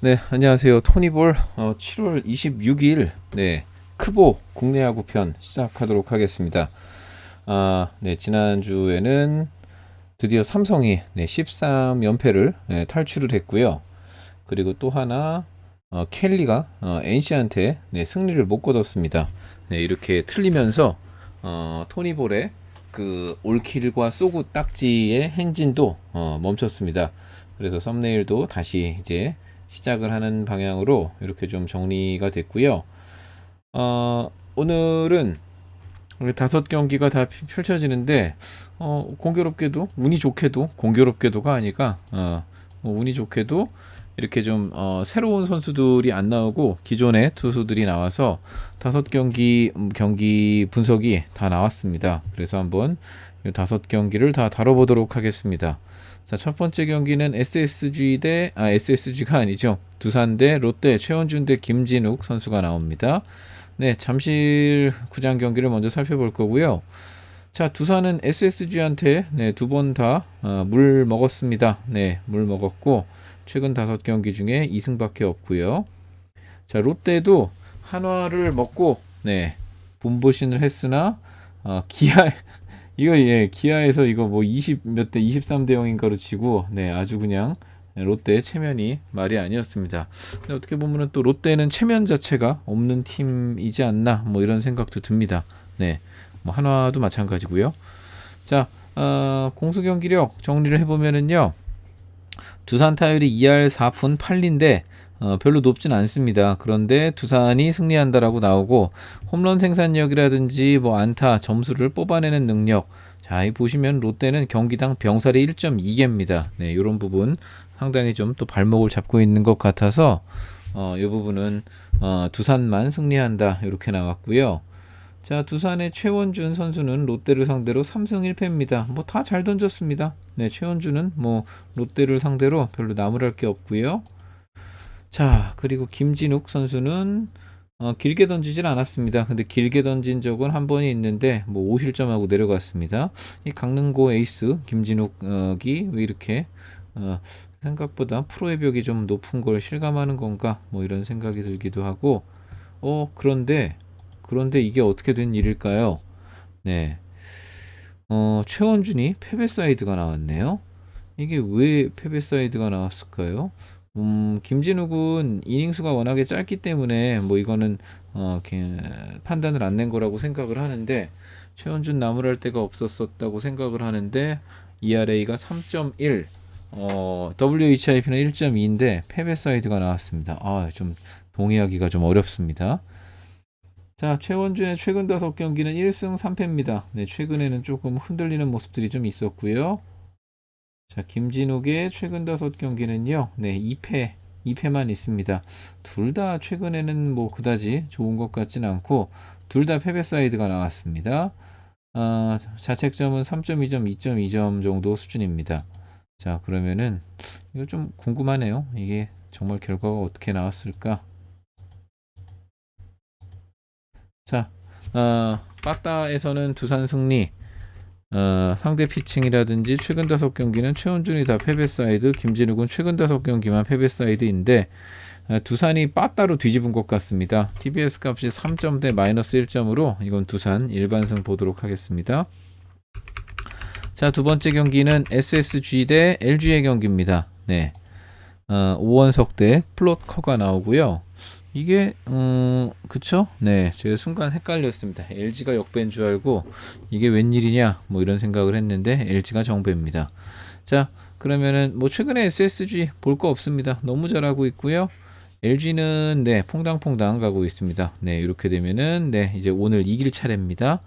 네, 안녕하세요. 토니볼 어, 7월 26일 네, 크보 국내 야구 편 시작하도록 하겠습니다. 아, 네, 지난 주에는 드디어 삼성이 네, 13연패를 네, 탈출을 했고요. 그리고 또 하나 어, 켈리가 어, NC한테 네, 승리를 못 거뒀습니다. 네, 이렇게 틀리면서 어, 토니볼의 그 올킬과 소구 딱지의 행진도 어, 멈췄습니다. 그래서 썸네일도 다시 이제 시작을 하는 방향으로 이렇게 좀 정리가 됐고요. 어, 오늘은 다섯 경기가 다 피- 펼쳐지는데 어, 공교롭게도 운이 좋게도 공교롭게도가 아니가 어, 뭐 운이 좋게도 이렇게 좀 어, 새로운 선수들이 안 나오고 기존의 투수들이 나와서 다섯 경기 음, 경기 분석이 다 나왔습니다. 그래서 한번 이 다섯 경기를 다 다뤄보도록 하겠습니다. 자, 첫 번째 경기는 SSG 대, 아, SSG가 아니죠. 두산 대 롯데, 최원준 대 김진욱 선수가 나옵니다. 네, 잠실 구장 경기를 먼저 살펴볼 거고요. 자, 두산은 SSG한테 네, 두 번 다물 먹었습니다. 네, 물 먹었고 최근 다섯 경기 중에 2승밖에 없고요. 자, 롯데도 한화를 먹고 네, 본보신을 했으나 어, 기아 이거 예 기아에서 이거 뭐 20 몇 대 23 대 0인가로 치고 네 아주 그냥 롯데 체면이 말이 아니었습니다. 근데 어떻게 보면은 또 롯데는 체면 자체가 없는 팀이지 않나 뭐 이런 생각도 듭니다. 네, 뭐 한화도 마찬가지고요. 자, 어, 공수 경기력 정리를 해보면은요. 두산 타율이 2할 4푼 8리인데 어, 별로 높진 않습니다. 그런데 두산이 승리한다라고 나오고 홈런 생산력이라든지 뭐 안타 점수를 뽑아내는 능력 자, 이 보시면 롯데는 경기당 병살이 1.2개입니다. 네, 이런 부분 상당히 좀 또 발목을 잡고 있는 것 같아서 어, 이 부분은 어, 두산만 승리한다 이렇게 나왔고요. 자, 두산의 최원준 선수는 롯데를 상대로 3승 1패입니다. 뭐 다 잘 던졌습니다. 네, 최원준은 뭐 롯데를 상대로 별로 나무랄 게 없고요. 자, 그리고 김진욱 선수는 어, 길게 던지진 않았습니다. 근데 길게 던진 적은 한 번이 있는데 뭐 5실점하고 내려갔습니다. 이 강릉고 에이스 김진욱이 왜 이렇게 어, 생각보다 프로의 벽이 좀 높은 걸 실감하는 건가 뭐 이런 생각이 들기도 하고 어 그런데 그런데 이게 어떻게 된 일일까요? 네. 어, 최원준이 패배 사이드가 나왔네요. 이게 왜 패배 사이드가 나왔을까요? 음, 김진욱은 이닝수가 워낙에 짧기 때문에 뭐 이거는 어, 판단을 안 낸 거라고 생각을 하는데 최원준 나무랄 데가 없었었다고 생각을 하는데 ERA가 3.1 어, WHIP는 1.2인데 패배 사이드가 나왔습니다. 아, 좀 동의하기가 좀 어렵습니다. 자, 최원준의 최근 다섯 경기는 1승 3패입니다. 네, 최근에는 조금 흔들리는 모습들이 좀 있었고요. 자, 김진욱의 최근 다섯 경기는요. 네, 2패, 2패만 있습니다. 둘 다 최근에는 뭐 그다지 좋은 것 같지는 않고 둘 다 패배 사이드가 나왔습니다. 아, 자책점은 3.2점, 2.2점 정도 수준입니다. 자, 그러면은 이거 좀 궁금하네요. 이게 정말 결과가 어떻게 나왔을까? 자, 어, 빠따에서는 두산 승리. 어, 상대 피칭이라든지 최근 다섯 경기는 최원준이 다 패배 사이드, 김진욱은 최근 다섯 경기만 패배 사이드인데 어, 두산이 빠따로 뒤집은 것 같습니다. TBS 값이 3점대 마이너스 1점으로 이건 두산 일반승 보도록 하겠습니다. 자, 두 번째 경기는 SSG 대 LG의 경기입니다. 네. 어, 오원석 대 플롯커가 나오고요. 이게 음 그쵸? 네, 제가 순간 헷갈렸습니다. LG가 역배인 줄 알고 이게 웬일이냐 뭐 이런 생각을 했는데 LG가 정배입니다. 자, 그러면은 뭐 최근에 SSG 볼 거 없습니다. 너무 잘하고 있고요. LG는 네 퐁당퐁당 가고 있습니다. 네 이렇게 되면은 네 이제 오늘 이길 차례입니다.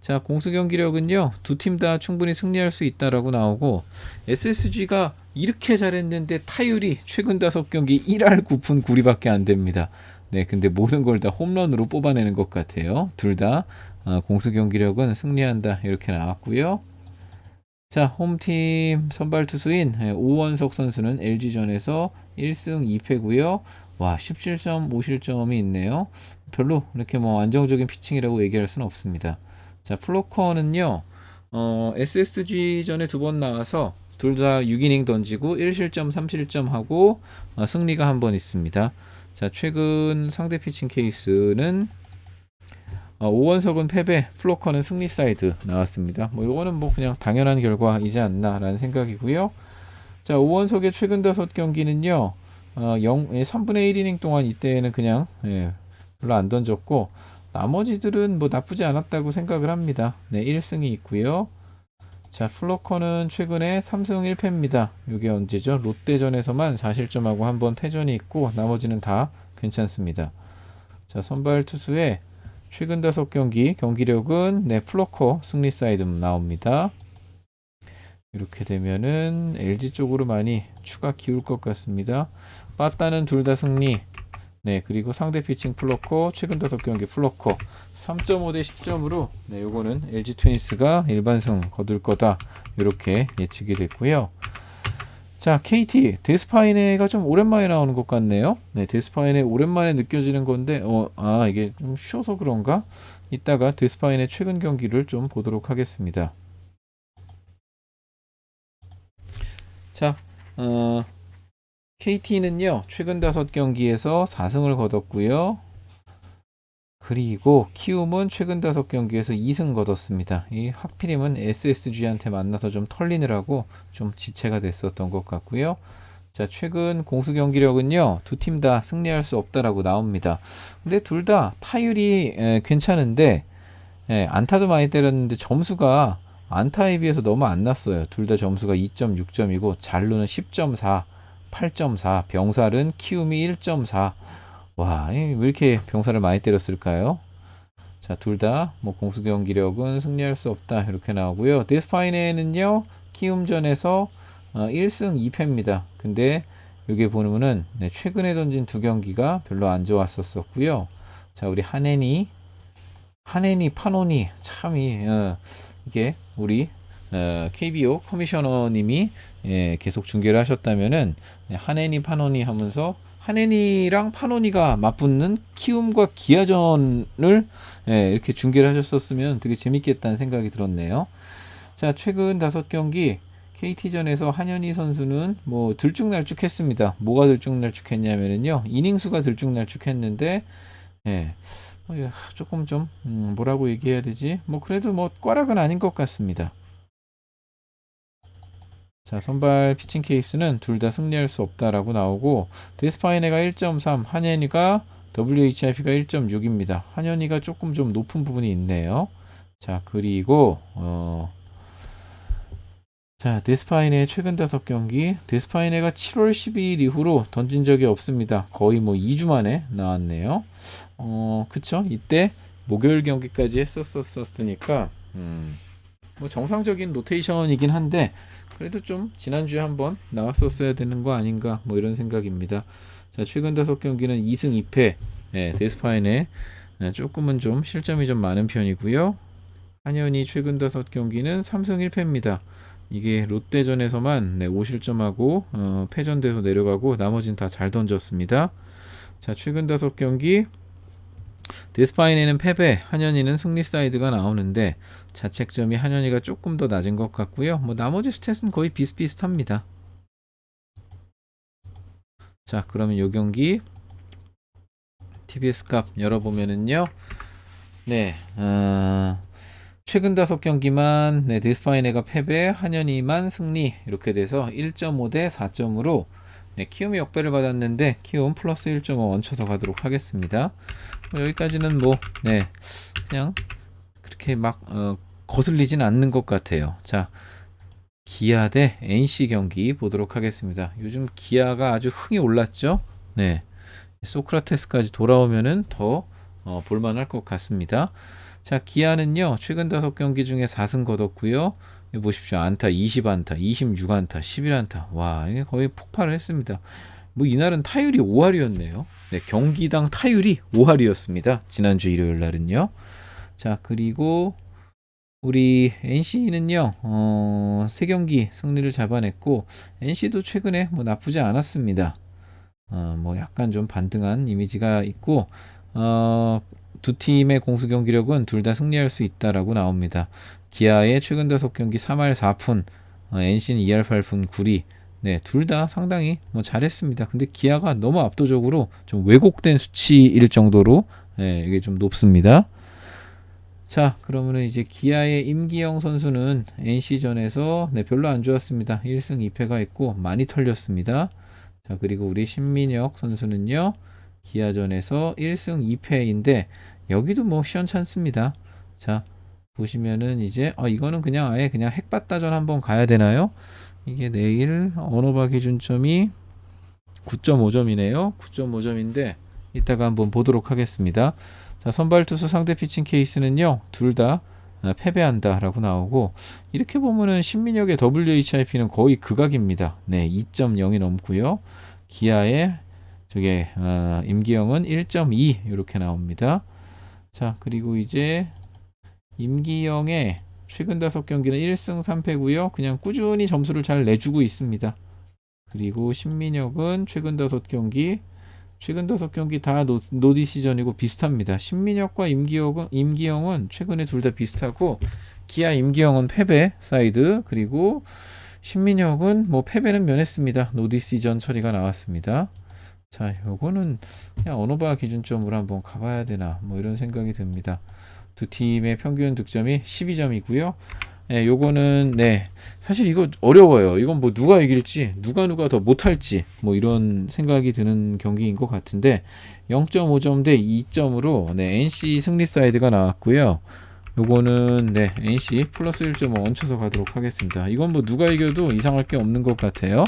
자 공수 경기력은요 두 팀 다 충분히 승리할 수 있다라고 나오고 SSG가 이렇게 잘했는데 타율이 최근 다섯 경기 1할 9푼 9리밖에 안 됩니다. 네, 근데 모든 걸 다 홈런으로 뽑아내는 것 같아요. 둘다 어, 공수 경기력은 승리한다 이렇게 나왔고요. 자, 홈팀 선발 투수인 예, 오원석 선수는 LG전에서 1승 2패고요. 와, 17점 5실점이 있네요. 별로 이렇게 뭐 안정적인 피칭이라고 얘기할 수는 없습니다. 자, 플로커는요. 어, SSG 전에 두 번 나와서 둘 다 6이닝 던지고 1실점 3실점 하고 어, 승리가 한 번 있습니다. 자, 최근 상대 피칭 케이스는 어, 오원석은 패배, 플로커는 승리 사이드 나왔습니다. 뭐 이거는 뭐 그냥 당연한 결과이지 않나라는 생각이고요. 자, 오원석의 최근 다섯 경기는요. 어, 0, 3분의 1이닝 동안 이때는 그냥 예, 별로 안 던졌고 나머지들은 뭐 나쁘지 않았다고 생각을 합니다. 네, 1승이 있고요. 자, 플로커는 최근에 3승 1패입니다. 이게 언제죠? 롯데전에서만 4실점하고 한 번 패전이 있고 나머지는 다 괜찮습니다. 자, 선발 투수의 최근 다섯 경기 경기력은 네, 플로커 승리 사이드 나옵니다. 이렇게 되면은 LG 쪽으로 많이 추가 기울 것 같습니다. 빠따는 둘 다 승리. 네, 그리고 상대 피칭 플로커 최근 다섯 경기 플로커 3.5 대 10점으로 네, 요거는 LG 트윈스가 일반승 거둘 거다. 이렇게 예측이 됐고요. 자, KT 데스파이네가 좀 오랜만에 나오는 것 같네요. 네, 데스파이네 오랜만에 느껴지는 건데, 어, 아 이게 좀 쉬어서 그런가? 이따가 데스파이네 최근 경기를 좀 보도록 하겠습니다. 자, 어, KT는요 최근 다섯 경기에서 4승을 거뒀고요. 그리고 키움은 최근 다섯 경기에서 2승 거뒀습니다. 이 하필이면 SSG한테 만나서 좀 털리느라고 좀 지체가 됐었던 것 같고요. 자, 최근 공수 경기력은요, 두 팀 다 승리할 수 없다라고 나옵니다. 근데 둘 다 타율이 에, 괜찮은데, 에, 안타도 많이 때렸는데 점수가 안타에 비해서 너무 안 났어요. 둘 다 점수가 2.6점이고, 잘루는 10.4, 8.4, 병살은 키움이 1.4, 와, 왜 이렇게 병사를 많이 때렸을까요? 자, 둘 다 뭐 공수 경기력은 승리할 수 없다 이렇게 나오고요. 데스파이네는요 키움전에서 어, 1승 2패입니다. 근데 여기 보면은 네, 최근에 던진 두 경기가 별로 안 좋았었었고요. 자, 우리 한해니 한해니 파노니 참이 어, 이게 우리 어, KBO 커미셔너님이 예, 계속 중계를 하셨다면은 네, 한해니 파노니 하면서 하네니랑 파노니가 맞붙는 키움과 기아전을 예, 이렇게 중계를 하셨었으면 되게 재밌겠다는 생각이 들었네요. 자, 최근 다섯 경기 KT전에서 한현희 선수는 뭐 들쭉날쭉했습니다. 뭐가 들쭉날쭉했냐면요. 이닝 수가 들쭉날쭉했는데 예. 어, 조금 좀 음, 뭐라고 얘기해야 되지? 뭐 그래도 뭐 꽈락은 아닌 것 같습니다. 자, 선발 피칭 케이스는 둘 다 승리할 수 없다라고 나오고 데스파이네가 1.3, 한현이가 WHIP가 1.6입니다. 한현이가 조금 좀 높은 부분이 있네요. 자, 그리고 어 자, 데스파이네 최근 다섯 경기 데스파이네가 7월 12일 이후로 던진 적이 없습니다. 거의 뭐 2주 만에 나왔네요. 어, 그쵸? 이때 목요일 경기까지 했었었으니까 음. 뭐 정상적인 로테이션이긴 한데 그래도 좀 지난주에 한번 나왔었어야 되는 거 아닌가 뭐 이런 생각입니다. 자 최근 다섯 경기는 2승 2패 네, 데스파인에 네, 조금은 좀 실점이 좀 많은 편이고요. 한현이 최근 다섯 경기는 3승 1패입니다. 이게 롯데전에서만 네, 5실점하고 어, 패전돼서 내려가고 나머지는 다잘 던졌습니다. 자 최근 다섯 경기 데스파인에는 패배, 한현이는 승리 사이드가 나오는데 자책점이 한현이가 조금 더 낮은 것 같고요. 뭐 나머지 스탯은 거의 비슷비슷합니다. 자, 그러면 요 경기 TBS 값 열어보면은요. 네, 어, 최근 다섯 경기만 네, 데스파이네가 패배, 한현이만 승리 이렇게 돼서 1.5 대 4점으로 네, 키움이 역배를 받았는데 키움 플러스 1.5 얹혀서 가도록 하겠습니다. 뭐 여기까지는 뭐 네, 그냥 그렇게 막 어, 거슬리진 않는 것 같아요. 자, 기아 대 NC 경기 보도록 하겠습니다. 요즘 기아가 아주 흥이 올랐죠? 네. 소크라테스까지 돌아오면은 더 어, 볼만할 것 같습니다. 자, 기아는요, 최근 다섯 경기 중에 4승 거뒀고요. 보십시오. 안타 20안타, 26안타, 11안타. 와, 이게 거의 폭발을 했습니다. 뭐 이날은 타율이 5할이었네요. 네, 경기당 타율이 5할이었습니다. 지난주 일요일 날은요. 자, 그리고 우리 NC는요, 어, 세 경기 승리를 잡아냈고, NC도 최근에 뭐 나쁘지 않았습니다. 어, 뭐 약간 좀 반등한 이미지가 있고, 어, 두 팀의 공수 경기력은 둘 다 승리할 수 있다라고 나옵니다. 기아의 최근 다섯 경기 3할 4푼, 어, NC는 2할 8푼 9리, 네, 둘 다 상당히 뭐 잘했습니다. 근데 기아가 너무 압도적으로 좀 왜곡된 수치일 정도로 네, 이게 좀 높습니다. 자, 그러면은 이제 기아의 임기영 선수는 NC전에서 네, 별로 안 좋았습니다. 1승 2패가 있고 많이 털렸습니다. 자, 그리고 우리 신민혁 선수는요. 기아전에서 1승 2패인데 여기도 뭐 시원찮습니다. 자, 보시면은 이제 아 이거는 그냥 아예 그냥 핵바다전 한번 가야 되나요? 이게 내일 언어바 기준점이 9.5점이네요. 9.5점인데 이따가 한번 보도록 하겠습니다. 자, 선발 투수 상대 피칭 케이스는요. 둘 다 패배한다라고 나오고 이렇게 보면은 신민혁의 WHIP는 거의 극악입니다. 네, 2.0이 넘고요. 기아의 저게 어, 임기영은 1.2 이렇게 나옵니다. 자, 그리고 이제 임기영의 최근 다섯 경기는 1승 3패고요. 그냥 꾸준히 점수를 잘 내주고 있습니다. 그리고 신민혁은 최근 다섯 경기 최근 다섯 경기 다 노, 노디시전이고 비슷합니다. 신민혁과 임기영은, 임기영은 최근에 둘 다 비슷하고 기아 임기영은 패배 사이드 그리고 신민혁은 뭐 패배는 면했습니다. 노디시전 처리가 나왔습니다. 자, 요거는 그냥 언어바 기준점으로 한번 가봐야 되나 뭐 이런 생각이 듭니다. 두 팀의 평균 득점이 12점이고요. 네, 요거는 네 사실 이거 어려워요. 이건 뭐 누가 이길지 누가 누가 더 못할지 뭐 이런 생각이 드는 경기인 것 같은데 0.5점 대 2점으로 네 NC 승리 사이드가 나왔고요. 요거는 네 NC 플러스 1.5 얹혀서 가도록 하겠습니다. 이건 뭐 누가 이겨도 이상할 게 없는 것 같아요.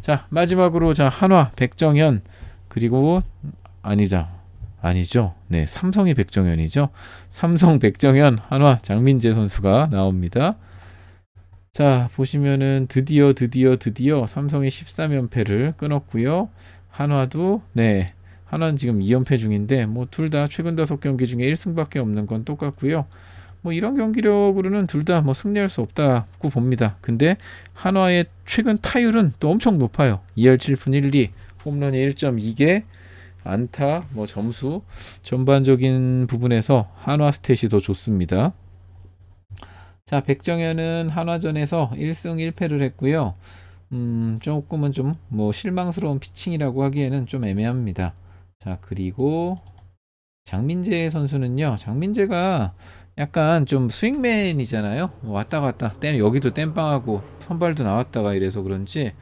자 마지막으로 자 한화 백정현 그리고 아니자 아니죠. 네, 삼성이 백정현이죠. 삼성 백정현 한화 장민재 선수가 나옵니다. 자, 보시면은 드디어 드디어 드디어 삼성이 13연패를 끊었고요. 한화도 네. 한화는 지금 2연패 중인데 뭐 둘 다 최근 다섯 경기 중에 1승밖에 없는 건 똑같고요. 뭐 이런 경기력으로는 둘 다 뭐 승리할 수 없다고 봅니다. 근데 한화의 최근 타율은 또 엄청 높아요. 2할 7푼 1, 2, 홈런이 1.2개, 안타, 뭐 점수 전반적인 부분에서 한화 스탯이 더 좋습니다. 자, 백정현은 한화전에서 1승 1패를 했고요. 음, 조금은 좀 뭐 실망스러운 피칭이라고 하기에는 좀 애매합니다. 자, 그리고 장민재 선수는요. 장민재가 약간 좀 스윙맨이잖아요. 왔다 갔다 땜 여기도 땜빵하고 선발도 나왔다가 이래서 그런지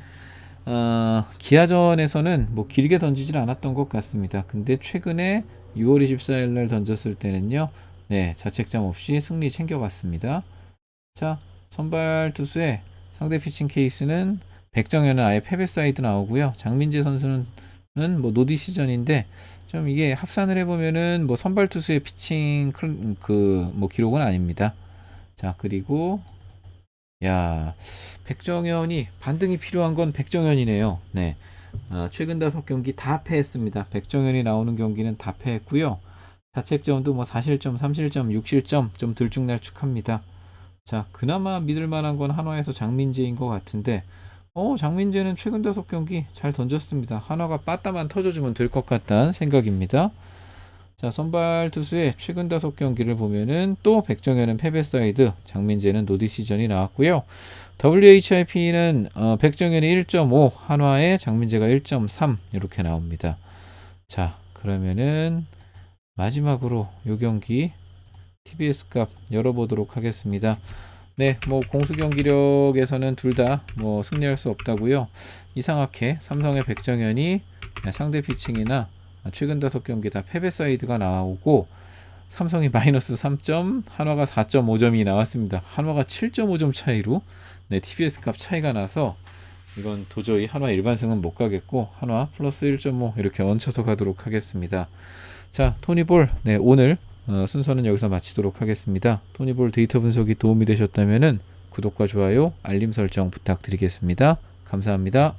어, 기아전에서는 뭐 길게 던지질 않았던 것 같습니다. 근데 최근에 6월 24일 날 던졌을 때는요. 네, 자책점 없이 승리 챙겨갔습니다. 자, 선발 투수의 상대 피칭 케이스는 백정현은 아예 패배 사이드 나오고요. 장민재 선수는 뭐 노디 시전인데 좀 이게 합산을 해보면은 뭐 선발 투수의 피칭 그 뭐 기록은 아닙니다. 자 그리고 야 백정현이 반등이 필요한 건 백정현이네요. 네. 어, 최근 다섯 경기 다 패했습니다. 백정현이 나오는 경기는 다 패했고요. 자책점도 뭐 4실점, 3실점, 6실점 좀 들쭉날쭉합니다. 자, 그나마 믿을 만한 건 한화에서 장민재인 것 같은데 어, 장민재는 최근 다섯 경기 잘 던졌습니다. 한화가 빠따만 터져주면 될 것 같다는 생각입니다. 자, 선발 투수의 최근 다섯 경기를 보면은 또 백정현은 패배 사이드, 장민재는 노디 시전이 나왔고요. WHIP는 어, 백정현이 1.5, 한화의 장민재가 1.3 이렇게 나옵니다. 자, 그러면은 마지막으로 요 경기 TBS 값 열어보도록 하겠습니다. 네, 뭐 공수 경기력에서는 둘 다 뭐 승리할 수 없다고요. 이상하게 삼성의 백정현이 상대 피칭이나 최근 다섯 경기 다 패배 사이드가 나오고 삼성이 마이너스 3점, 한화가 4.5점이 나왔습니다. 한화가 7.5점 차이로 네, TBS 값 차이가 나서 이건 도저히 한화 일반승은 못 가겠고 한화 플러스 1.5 이렇게 얹혀서 가도록 하겠습니다. 자, 토니볼 네, 오늘 어, 순서는 여기서 마치도록 하겠습니다. 토니볼 데이터 분석이 도움이 되셨다면 구독과 좋아요, 알림 설정 부탁드리겠습니다. 감사합니다.